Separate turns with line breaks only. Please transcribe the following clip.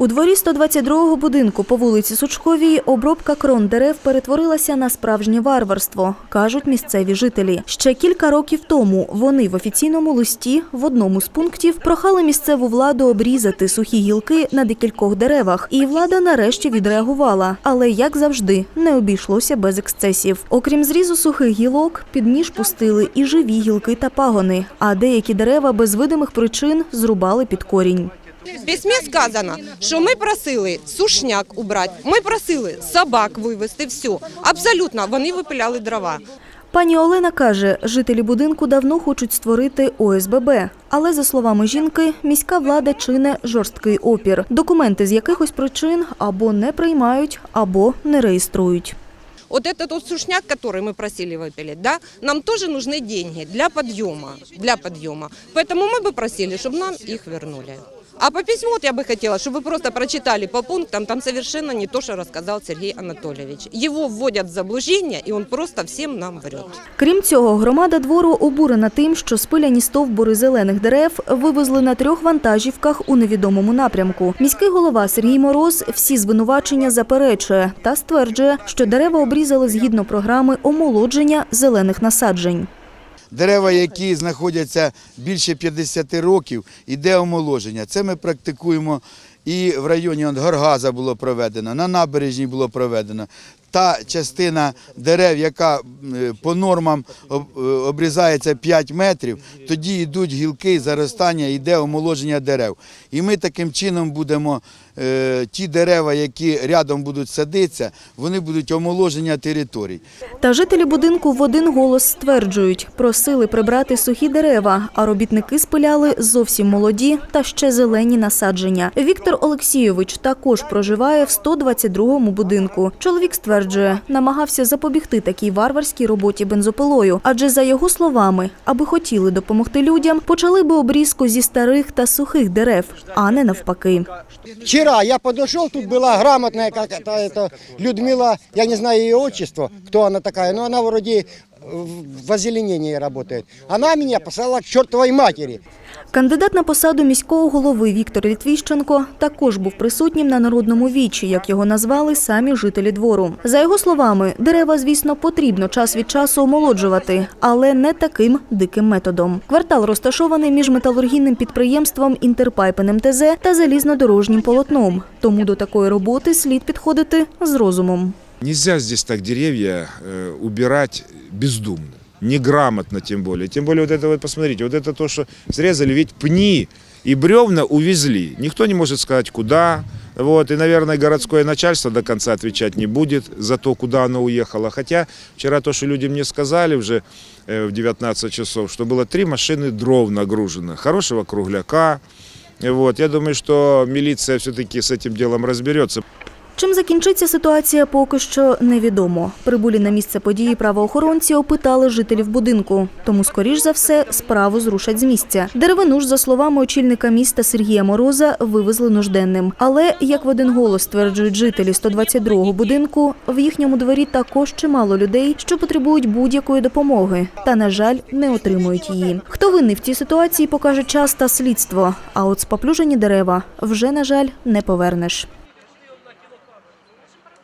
У дворі 122-го будинку по вулиці Сучковій обробка крон дерев перетворилася на справжнє варварство, кажуть місцеві жителі. Ще кілька років тому вони в офіційному листі в одному з пунктів прохали місцеву владу обрізати сухі гілки на декількох деревах, і влада нарешті відреагувала. Але як завжди, не обійшлося без ексцесів. Окрім зрізу сухих гілок, під ніж пустили і живі гілки та пагони, а деякі дерева без видимих причин зрубали під корінь.
В письмі сказано, що ми просили сушняк убрати, ми просили собак вивезти, все. Абсолютно, вони випиляли дрова.
Пані Олена каже, жителі будинку давно хочуть створити ОСББ, але за словами жінки, міська влада чине жорсткий опір. Документи з якихось причин або не приймають, або не реєструють.
Вот этот вот сушняк, который мы просили выпилить, да, нам тоже нужны деньги для подъема, для подъема. Поэтому мы бы просили, чтобы нам их вернули. А по письму вот я бы хотела, чтобы вы просто прочитали по пунктам, там совершенно не то, что рассказал Сергей Анатольевич. Его вводят в заблуждение, и он просто всем нам врет.
Крім цього, громада двору обурена тим, що спиляні стовбури зелених дерев вивезли на трьох вантажівках у невідомому напрямку. Міський голова Сергій Мороз всі звинувачення заперечує та стверджує, що дерева обрізали згідно програми омолодження зелених насаджень.
Дерева, які знаходяться більше 50 років, іде омоложення. Це ми практикуємо і в районі Горгаза було проведено, на набережній було проведено. Та частина дерев, яка по нормам е, обрізається 5 метрів, тоді йдуть гілки, заростання, йде омоложення дерев. І ми таким чином будемо ті дерева, які рядом будуть садитися, вони будуть омоложення територій.
Та жителі будинку в один голос стверджують, просили прибрати сухі дерева, а робітники спиляли зовсім молоді та ще зелені насадження. Віктор Олексійович також проживає в 122-му будинку. Чоловік стверджує, намагався запобігти такій варварській роботі бензопилою, адже за його словами, аби хотіли допомогти людям, почали би обрізку зі старих та сухих дерев, а не навпаки.
Вчера я подошел, тут была грамотная какая-то Людмила, я не знаю ее отчество, кто она такая, но она вроде в озеленении работает. Она меня послала к чертовой матери.
Кандидат на посаду міського голови Віктор Літвіщенко також був присутнім на народному вічі, як його назвали самі жителі двору. За його словами, дерева, звісно, потрібно час від часу омолоджувати, але не таким диким методом. Квартал розташований між металургійним підприємством Інтерпайп НМТЗ та залізнодорожнім полотном. Тому до такої роботи слід підходити з розумом.
Нельзя здесь так деревья э, убирать бездумно, неграмотно тем более. Тем более вот это вот, посмотрите, вот это то, что срезали, ведь пни и бревна увезли. Никто не может сказать, куда. Вот, и, наверное, городское начальство до конца отвечать не будет за то, куда оно уехало. Хотя вчера то, что люди мне сказали уже э, в 19 часов, что было три машины дров нагружено, хорошего кругляка. Вот, я думаю, что милиция все-таки с этим делом разберется.
Чим закінчиться ситуація, поки що невідомо. Прибулі на місце події правоохоронці опитали жителів будинку. Тому, скоріш за все, справу зрушать з місця. Деревину ж, за словами очільника міста Сергія Мороза, вивезли нужденним. Але, як в один голос стверджують жителі 122-го будинку, в їхньому дворі також чимало людей, що потребують будь-якої допомоги, та, на жаль, не отримують її. Хто винний в цій ситуації, покаже час та слідство. А от споплюжені дерева вже, на жаль, не повернеш.